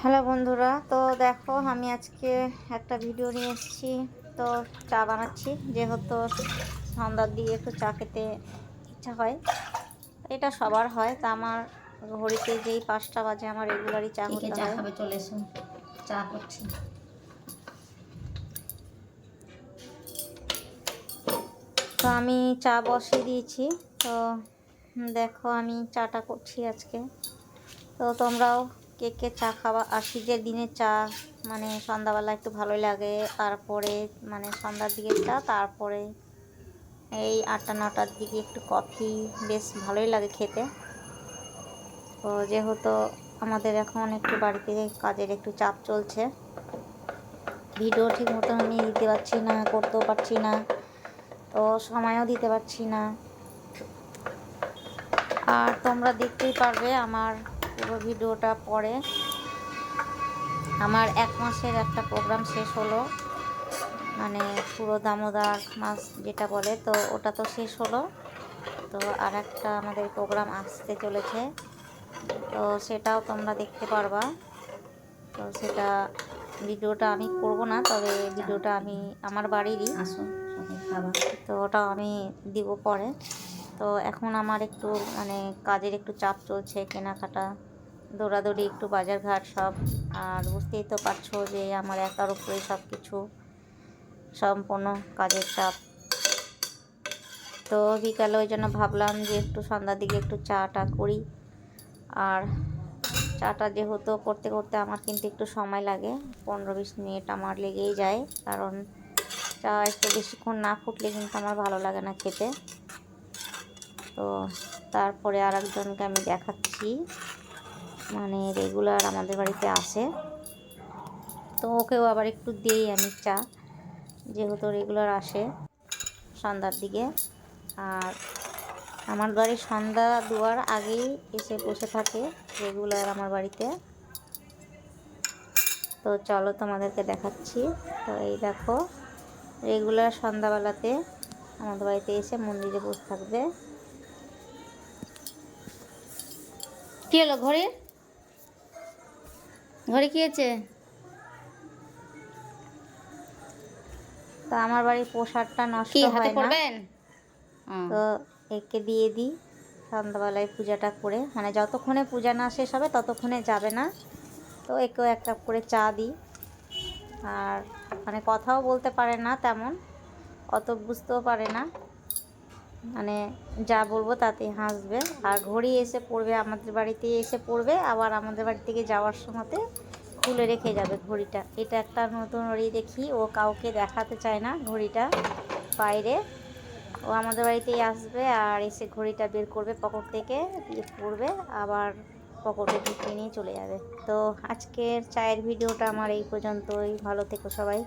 Hello বন্ধুরা তো দেখো আমি আজকে একটা ভিডিও নিয়ে এসেছি তো চা বানাচ্ছি। যেহেতু সন্ধ্যার দিয়ে একটু চা খেতে ইচ্ছা হয় এটা সবার হয়। তা আমার ঘড়িতে যেই পাঁচটা বাজে আমার রেগুলারই চা হতে চা হয়। খাবে চলে এসো চা করছি। তো আমি চা বসিয়ে দিয়েছি তো দেখো আমি চাটা করছি আজকে। তো তোমরাও কে কে চা খাওয়া, আর শীতের দিনে চা মানে সন্ধ্যাবেলা একটু ভালোই লাগে। তারপরে মানে সন্ধ্যার দিকে চা, তারপরে এই আটটা, নটার দিকে একটু কফি, বেশ ভালোই লাগে খেতে। তো যেহেতু আমাদের এখন একটু বাড়িতে কাজের একটু চাপ চলছে, ভিডিও ঠিক মতন আমি দিতে পারছি না, করতেও পারছি না, তো সময়ও দিতে পারছি না। আর তোমরা দেখতেই পারবে আমার পুরো ভিডিওটা পরে। আমার এক মাসের একটা প্রোগ্রাম শেষ হলো। মানে পুরো দামোদর মাস যেটা বলে তো ওটা তো শেষ হলো। তো আর একটা আমাদের প্রোগ্রাম আসতে চলেছে। তো সেটাও তোমরা দেখতে পারবা। তো সেটা ভিডিওটা আমি করব না তবে ভিডিওটা আমি আমার বাড়িরই। আসো সবাই খাবার তো ওটা আমি দিব পরে। তো এখন আমার একটু মানে কাজের একটু চাপ চলছে কেনাকাটা। দৌড়াদৌড়ি, একটু বাজার ঘাট সব। আর বুঝতেই তো পারছ যে আমার একার উপরে সব কিছু সম্পূর্ণ কাজের চাপ। তো বিকালে ওই জন্য ভাবলাম যে একটু সন্ধ্যার দিকে একটু চা টা করি। আর চাটা যেহেতু করতে করতে আমার কিন্তু একটু সময় লাগে, পনেরো বিশ মিনিট আমার লেগেই যায়। কারণ চা একটু বেশিক্ষণ না ফুটলে কিন্তু আমার ভালো লাগে না খেতে। তো তারপরে আর একজনকে আমি দেখাচ্ছি। মানে রেগুলার আমাদের বাড়িতে আসে। তো ওকেও আবার একটু দিই আমি চা, যেহেতু রেগুলার আসে সন্ধ্যার দিকে। আর আমার বাড়ির সন্ধ্যা দুয়ার আগেই এসে বসে থাকে রেগুলার আমার বাড়িতে। তো চলো তোমাদেরকে দেখাচ্ছি। তো এই দেখো রেগুলার সন্ধ্যাবেলাতে আমাদের বাড়িতে এসে মন্দিরে বসে থাকবে। কি হলো ঘরে? ঘরে কি হয়েছে তো আমার বাড়ির প্রসাদটা নষ্ট হয় না। তো একে দিয়ে দিই সন্ধ্যাবেলায় পূজাটা করে। মানে যতক্ষণে পূজা না শেষ হবে ততক্ষণে যাবে না। তো একেও এক কাপ করে চা দিই। আর মানে কথাও বলতে পারে না তেমন অত বুঝতেও পারে না। মানে যা বলব তাতে হাসবে। আর ঘড়ি এসে পড়বে আমাদের বাড়িতে এসে পড়বে, আবার আমাদের বাড়ি থেকে যাওয়ার সময়তে খুলে রেখে যাবে ঘড়িটা। এটা একটা নতুন ঘড়ি দেখি, ও কাউকে দেখাতে চায় না ঘড়িটা বাইরে। ও আমাদের বাড়িতেই আসবে আর এসে ঘড়িটা বের করবে পকেট থেকে পড়বে, আবার পকেটে ঢুকিয়ে নিয়ে চলে যাবে। তো আজকের চায়ের ভিডিওটা আমার এই পর্যন্তই। ভালো থেকো সবাই।